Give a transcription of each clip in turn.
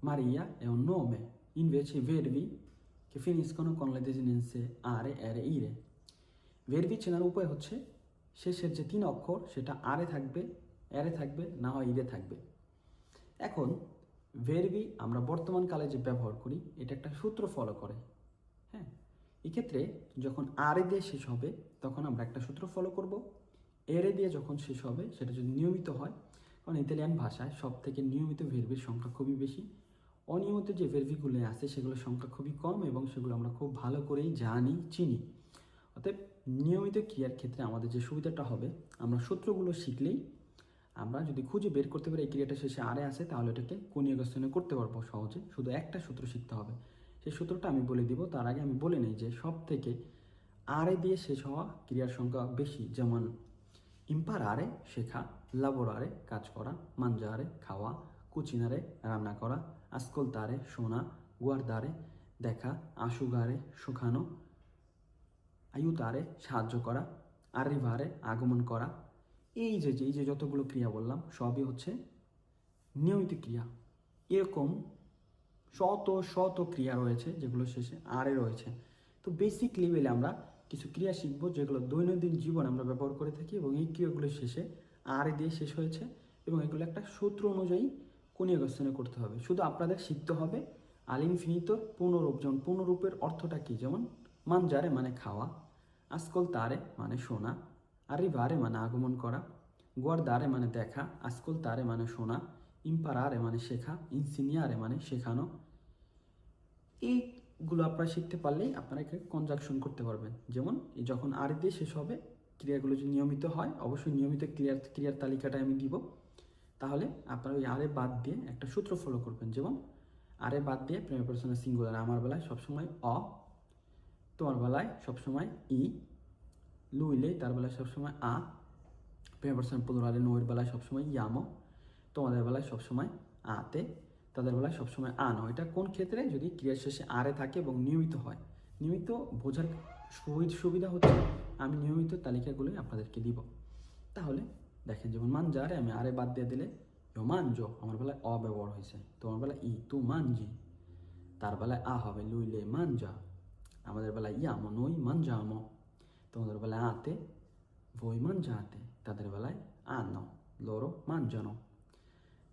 Maria è un nome, invece i verbi che finiscono con le desinenze are, ere, ire. ভার্বি চেনার উপায় হচ্ছে শেষের যে তিন অক্ষর সেটা আরে থাকবে এরে থাকবে না হয় ইরে থাকবে এখন ভেরবি আমরা বর্তমান কালে যে ব্যবহার করি এটা একটা সূত্র ফলো করে হ্যাঁ এক্ষেত্রে যখন আরে দিয়ে শেষ হবে তখন আমরা একটা সূত্র ফলো করব এরে দিয়ে যখন শেষ হবে সেটা যদি নিয়মিত হয় কারণ ইতালিয়ান ভাষায় সব থেকে নিয়মিত ভেরবির সংখ্যা খুবই বেশি অনিয়মিত যে ভেরবিগুলো আছে, সেগুলোর সংখ্যা খুবই কম এবং সেগুলো আমরা খুব ভালো করেই জানি, চিনি। অতএব নিয়মিত ক্রিয়ার ক্ষেত্রে আমাদের যে সুবিধাটা হবে, আমরা সূত্রগুলো শিখলেই আমরা যদি খুঁজে বের করতে পারি এই ক্রিয়াটা শেষে আরে আসে তাহলে এটাকে কোনিয়গস্তনে করতে পারব সহজে। শুধু একটা সূত্র শিখতে হবে। সেই সূত্রটা আমি বলে দিব, তার আগে আমি বলে নিই যে সব থেকে আরে দিয়ে শেষ হওয়া ক্রিয়ার সংখ্যা বেশি। যেমন, ইম্পার আরে শেখা লাবোরারে কাজ করা, মাঞ্জা আরে খাওয়া কুচিনারে রান্না করা আস্কলতারে শোনা গুয়ারদারে দেখা আশুগারে শুকানো আয়ুতারে সাহায্য করা আরিভারে আগমন করা। এই যে যে, এই যে যতগুলো ক্রিয়া বললাম, সবই হচ্ছে নিয়মিত ক্রিয়া। এরকম শত শত ক্রিয়া রয়েছে যেগুলো শেষে আরে রয়েছে। তো বেসিক লেভেলে আমরা কিছু ক্রিয়া শিখব যেগুলো দৈনন্দিন জীবন আমরা ব্যবহার করে থাকি এবং এই ক্রিয়াগুলো শেষে আরে দিয়ে শেষ হয়েছে এবং এগুলো একটা সূত্র অনুযায়ী কোনিয়াগস্তনে করতে হবে? শুধু আপনাদের শিখতে হবে? আল ইনফিনিতোর পূর্ণরূপ যেমন পূর্ণরূপের অর্থটা কি? যেমন মানজারে মানে খাওয়া, আসকল তারে মানে শোনা, আরিভারে মানে আগমন করা, গুয়ারদারে মানে দেখা, আসকল তারে মানে শোনা, ইম্পারারে মানে শেখা, ইনসিনিয়ারে মানে শেখানো। এইগুলো আপনারা শিখতে পারলেই আপনারা কনজাকশন করতে পারবেন। যেমন যখন আর দিয়ে শেষ হবে, ক্রিয়াগুলো যদি নিয়মিত হয়, অবশ্যই নিয়মিত ক্রিয়ার ক্রিয়ার তালিকাটা আমি দিব। তাহলে আপনারা ওই আরে বাদ দিয়ে একটা সূত্র ফলো করবেন। যেমন, আরে বাদ দিয়ে প্রেমের পার্সনের সিঙ্গুলার আমার বেলায় সবসময় অ, তোমার বেলায় সবসময় ই, লুইলে তার বেলায় সবসময় আ, প্রেমে পার্সন পুনরালে নয়ের বেলায় সবসময় ইয়ামো, তোমাদের বেলায় সবসময় আতে, তাদের বেলায় সবসময় আ নয় এটা কোন ক্ষেত্রে? যদি ক্রিয়ার শেষে আরে থাকে এবং নিয়মিত হয়। নিয়মিত বোঝার সুবি- সুবিধা হচ্ছে, আমি নিয়মিত তালিকাগুলোই আপনাদেরকে দিব। তাহলে দেখেন যেমন মানজারে আমি আরে বাদ দিয়ে দিলে ইয়ো মানজো? আমার বেলায় অ ব্যবহার হয়েছে তোমার বেলায় ই তু মানজি। তার বেলায় আ হবে লুইলে মানজা। আমাদের বেলায় ইয়ামো নই মানজামো। তোমাদের বেলায় আতে voi mangiate তাদের বেলায় আনো loro mangiano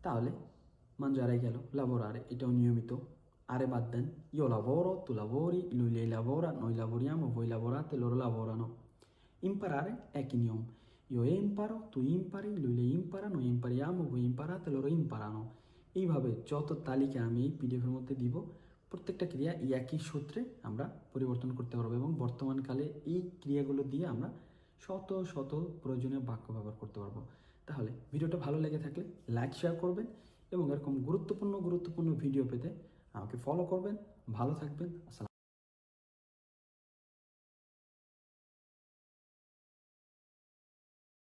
তাহলে mangiare গেল lavorare এটাও নিয়মিত। আরে বাদ দেন io lavoro tu lavori lui lei lavora noi lavoriamo voi lavorate loro lavorano imparare è che নিয়ম। Io imparo, tu impari, lui lei impara, noi impariamo, voi imparate, loro imparano. এইভাবে যত তালিকা আমি এই পিডিএফের মধ্যে দিব প্রত্যেকটা ক্রিয়া এই একই সূত্রে আমরা পরিবর্তন করতে পারব এবং বর্তমানকালে এই ক্রিয়াগুলো দিয়ে আমরা শত শত প্রয়োজনীয় বাক্য ব্যবহার করতে পারব তাহলে ভিডিওটা ভালো লেগে থাকলে লাইক শেয়ার করবেন এবং এরকম গুরুত্বপূর্ণ গুরুত্বপূর্ণ ভিডিও পেতে আমাকে ফলো করবেন ভালো থাকবেন আসসালাম